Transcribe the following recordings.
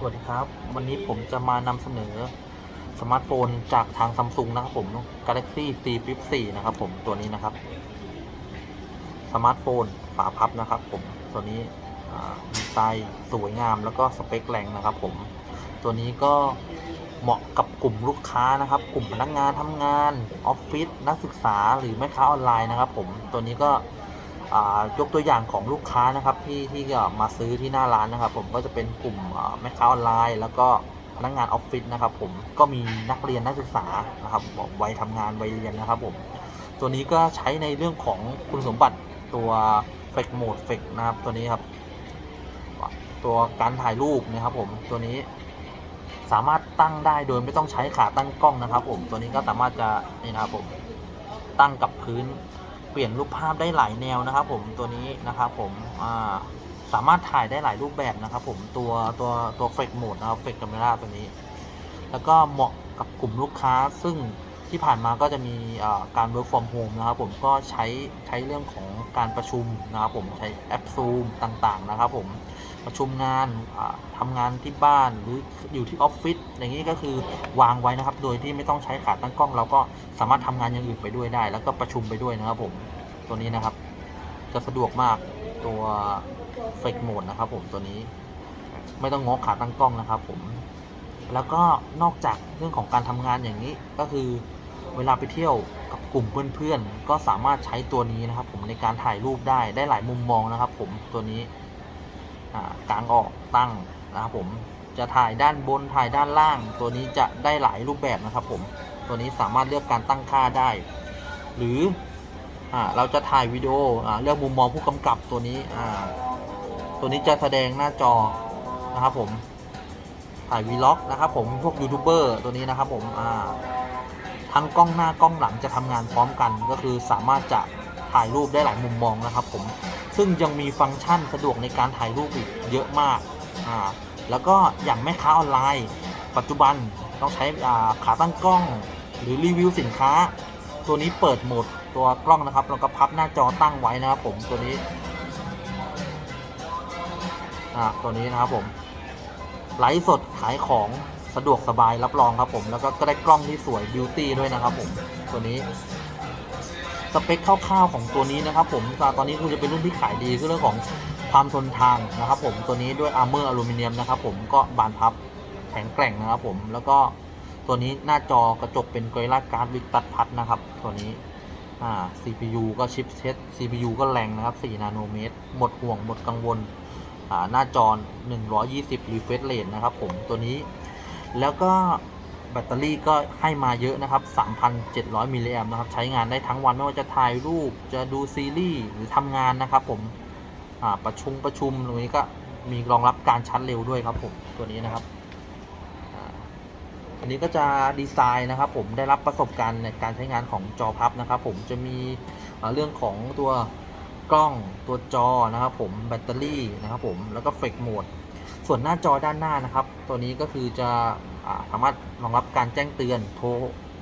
สวัสดีครับ วันนี้ผมจะมานำเสนอสมาร์ทโฟนจากทางซัมซุงนะครับผม Galaxy C Flip 4นะครับผมตัวนี้นะครับ สมาร์ทโฟนฝาพับนะครับผมตัวนี้ดีไซน์สวยงามแล้วก็สเปคแรงนะครับผม ตัวนี้ก็เหมาะกับกลุ่มลูกค้านะครับ กลุ่มพนักงานทำงานออฟฟิศนักศึกษาหรือแม่ค้าออนไลน์นะครับผมตัวนี้ก็ ยกตัวอย่างของลูกค้านะครับที่ที่มาซื้อที่หน้าร้านนะครับ ผมก็จะเป็นกลุ่มแม่ค้าออนไลน์ แล้วก็พนักงานออฟฟิศนะครับ ผมก็มีนักเรียนนักศึกษานะครับวัยทำงานวัยเรียนนะครับผมตัวนี้ก็ใช้ในเรื่องของคุณสมบัติตัวเฟกโหมดเฟกนะครับตัวนี้ครับ ตัวการถ่ายรูปนะครับผมตัวนี้สามารถตั้งได้โดยไม่ต้องใช้ขาตั้งกล้องนะครับ ผมตัวนี้ก็สามารถจะนี่นะครับผมตั้งกับพื้น ลี่ยนรูปภาพได้หลายแนวนะครับ ผมตัวนี้นะครับผมสามารถถ่ายได้หลายรูปแบบนะครับ ผมตัวตัวตัวเฟกโหมดนะครับเฟก c า m ม r a ตัวนี้ แล้วก็เหมาะกับกลุ่มลูกค้าซึ่ง ที่ผ่านมาก็จะมีอ่าการ work from home นะครับผมก็ใช้ใช้เรื่องของการประชุมนะครับผมใช้แอป Zoom ต่างๆนะครับผมประชุมงานอ่าทำงานที่บ้านหรืออยู่ที่ออฟฟิศอย่างนี้ก็คือวางไว้นะครับ โดยที่ไม่ต้องใช้ขาตั้งกล้อง เราก็สามารถทำงานอย่างอื่นไปด้วยได้ แล้วก็ประชุมไปด้วยนะครับผมตัวนี้นะครับ จะสะดวกมากตัวเฟกโหมดนะครับผมตัวนี้ไม่ต้องงอขาตั้งกล้องนะครับผมแล้วก็นอกจากเรื่องของการทำงานอย่างนี้ก็คือ เวลาไปเที่ยวกับกลุ่มเพื่อนๆ ก็สามารถใช้ตัวนี้นะครับ ผมในการถ่ายรูปได้ได้หลายมุมมองนะครับ ผมตัวนี้อ่ากางออกตั้งนะครับผมจะถ่ายด้านบนถ่ายด้านล่าง ตัวนี้จะได้หลายรูปแบบนะครับ ผมตัวนี้สามารถเลือกการตั้งค่าได้ หรืออเราจะถ่ายวิดีโออเลือกมุมมองผู้กำกับตัวนี้ตัวนี้จะแสดงหน้าจอนะครับผมถ่ายวีล็อกนะครับผมพวกยูทูบเบอร์ตัวนี้นะครับผมอ่า ทั้งกล้องหน้ากล้องหลังจะทำงานพร้อมกัน ก็คือสามารถจะถ่ายรูปได้หลายมุมมองนะครับผมซึ่งยังมีฟังก์ชันสะดวกในการถ่ายรูปอีกเยอะมากอ่าแล้วก็อย่างแม่ค้าออนไลน์ ปัจจุบันต้องใช้อ่าขาตั้งกล้อง หรือรีวิวสินค้า ตัวนี้เปิดโหมดตัวกล้องนะครับแล้วก็พับหน้าจอตั้งไว้นะครับผมตัวนี้อ่าตัวนี้นะครับผมไลฟ์สดขายของ สะดวกสบายรับรองครับผม แล้วก็ได้กล้องที่สวยบิวตี้ด้วยนะครับผมตัวนี้สเปคคร่าวๆของตัวนี้นะครับผมตอนนี้คือจะเป็นรุ่นที่ขายดีคือเรื่องของความทนทานนะครับผมตัวนี้ด้วยอาร์เมอร์อลูมิเนียมนะครับผมก็บานพับแข็งแกร่งนะครับผมแล้วก็ตัวนี้หน้าจอกระจกเป็นกริลลาการ์ดวิกตัดพัดนะครับตัวนี้อ่า CPU ก็ชิปเซต CPU ก็แรงนะครับ 4 นาโนเมตร หมดห่วงหมดกังวลอ่าหน้าจอ 120 refresh rate นะครับผมตัวนี้ แล้วก็แบตเตอรี่ก็ให้มาเยอะนะครับ 3,700 มิลลิแอมนะครับ ใช้งานได้ทั้งวันไม่ว่าจะถ่ายรูป จะดูซีรีส์หรือทำงานนะครับผมประชุมประชุมตรงนี้ก็มีรองรับการชาร์จเร็วด้วยครับผมตัวนี้นะครับอันนี้ก็จะดีไซน์นะครับผมได้รับประสบการณ์ในการใช้งานของจอพับนะครับผมจะมีเรื่องของตัวกล้องตัวจอนะครับผมแบตเตอรี่นะครับผมแล้วก็เฟกโหมด ส่วนหน้าจอด้านหน้านะครับ ตัวนี้ก็คือจะสามารถรองรับการแจ้งเตือนโทร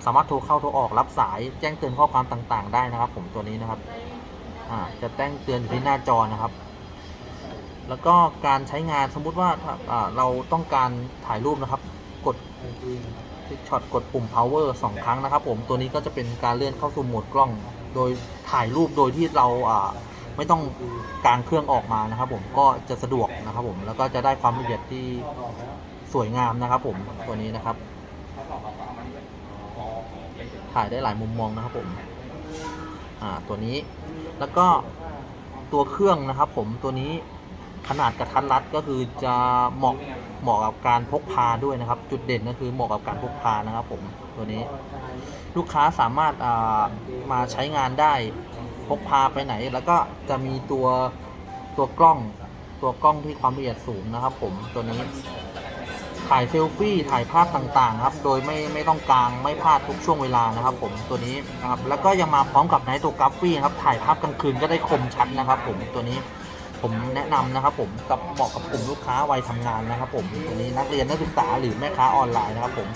สามารถโทรเข้าโทรออกรับสายแจ้งเตือนข้อความต่างๆ ได้นะครับ ผมตัวนี้นะครับจะแจ้งเตือนอยู่ที่หน้าจอนะครับ แล้วก็การใช้งานสมมุติว่าเราต้องการถ่ายรูปนะครับ กดช็อตกดปุ่ม power สองครั้งนะครับ ผมตัวนี้ก็จะเป็นการเลื่อนเข้าสู่โหมดกล้อง โดยถ่ายรูปโดยที่เรา ไม่ต้องกางเครื่องออกมานะครับ ผมก็จะสะดวกนะครับ ผมแล้วก็จะได้ความละเอียดที่สวยงามนะครับ ผมตัวนี้นะครับ ถ่ายได้หลายมุมมองนะครับ ผมอ่าตัวนี้แล้วก็ตัวเครื่องนะครับ ผมตัวนี้ขนาดกระทัดรัดก็คือจะเหมาะเหมาะกับการพกพาด้วยนะครับ จุดเด่นก็คือเหมาะกับการพกพานะครับ ผมตัวนี้ลูกค้าสามารถามาใช้งานได้ พกพาไปไหน แล้วก็จะมีตัวตัวกล้องตัวกล้องที่ความละเอียดสูงนะครับ ผมตัวนี้ ถ่ายเซลฟี่ถ่ายภาพต่างๆ ครับ โดยไม่ไม่ต้องกลางไม่พลาดทุกช่วงเวลานะครับ ผมตัวนี้นะครับแล้วก็ยังมาพร้อมกับไนโตกราฟี่ครับถ่ายภาพกลางคืนก็ได้คมชัดนะครับ ผมตัวนี้ผมแนะนำนะครับ ผมกับเหมาะกับกลุ่มลูกค้าวัยทำงานนะครับ ผมตัวนี้นักเรียนนักศึกษาหรือแม่ค้าออนไลน์นะครับ ผม